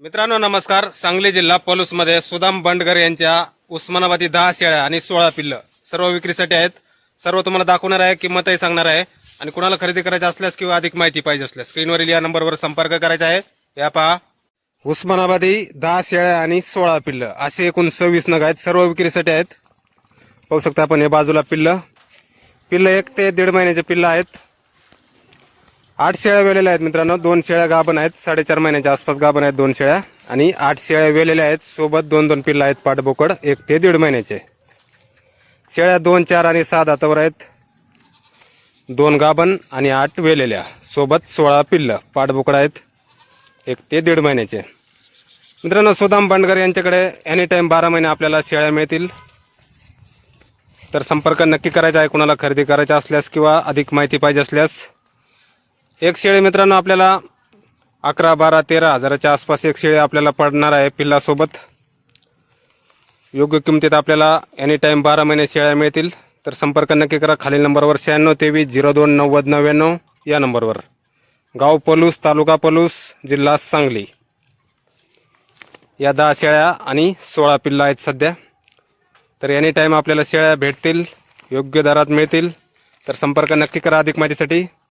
मित्रांनो नमस्कार. सांगली जिल्हा पलूसमध्ये सुदाम बंडगर यांच्या उस्मानाबादी दहा शेळ्या आणि सोळा पिल्लं सर्व विक्रीसाठी आहेत. सर्व तुम्हाला दाखवणार आहे किंमतही सांगणार आहे. आणि कुणाला खरेदी करायची असल्यास किंवा अधिक माहिती पाहिजे असल्यास स्क्रीनवरील या नंबरवर संपर्क करायचा आहे. या पहा. उस्मानाबादी दहा शेळ्या आणि सोळा पिल्लं असे एकूण सव्वीस नग आहेत. सर्व विक्रीसाठी आहेत. पाहू शकता आपण हे बाजूला पिल्लं. पिल्लं एक ते दीड महिन्याचे पिल्लं आहेत. आठ शेळ्या वेलेल्या आहेत मित्रांनो. दोन शेळ्या गाभण आहेत. साडेचार महिन्याच्या आसपास गाभण आहेत दोन शेळ्या. आणि आठ शेळ्या वेलेल्या आहेत. सोबत दोन दोन पिल्लं आहेत पाठबोकड एक ते दीड महिन्याचे. शेळ्या दोन चार आणि सहा दातावर आहेत. दोन गाभण आणि आठ वेलेल्या. सोबत सोळा पिल्लं पाठबोकड आहेत. एक ते दीड महिन्याचे. मित्रांनो सुदाम बांडकर यांच्याकडे एनी टाईम बारा महिने आपल्याला शेळ्या मिळतील. तर संपर्क नक्की करायचा आहे. कुणाला खरेदी करायचा असल्यास किंवा अधिक माहिती पाहिजे असल्यास एक शेळी मित्रांनो आपल्याला अकरा बारा तेरा हजाराच्या आसपास एक शेळी आपल्याला पडणार आहे पिल्लासोबत. योग्य किमतीत आपल्याला एनी टाईम बारा महिने शेळ्या मिळतील. तर संपर्क नक्की करा. खालील नंबरवर शहाण्णव तेवीस झिरो दोन नव्वद नव्याण्णव या नंबरवर. गाव पलूस तालुका पलूस जिल्हा सांगली. या दहा शेळ्या आणि सोळा पिल्ला आहेत सध्या. तर एनी टाईम आपल्याला शेळ्या भेटतील योग्य दरात मिळतील तर संपर्क नक्की करा अधिक माहितीसाठी.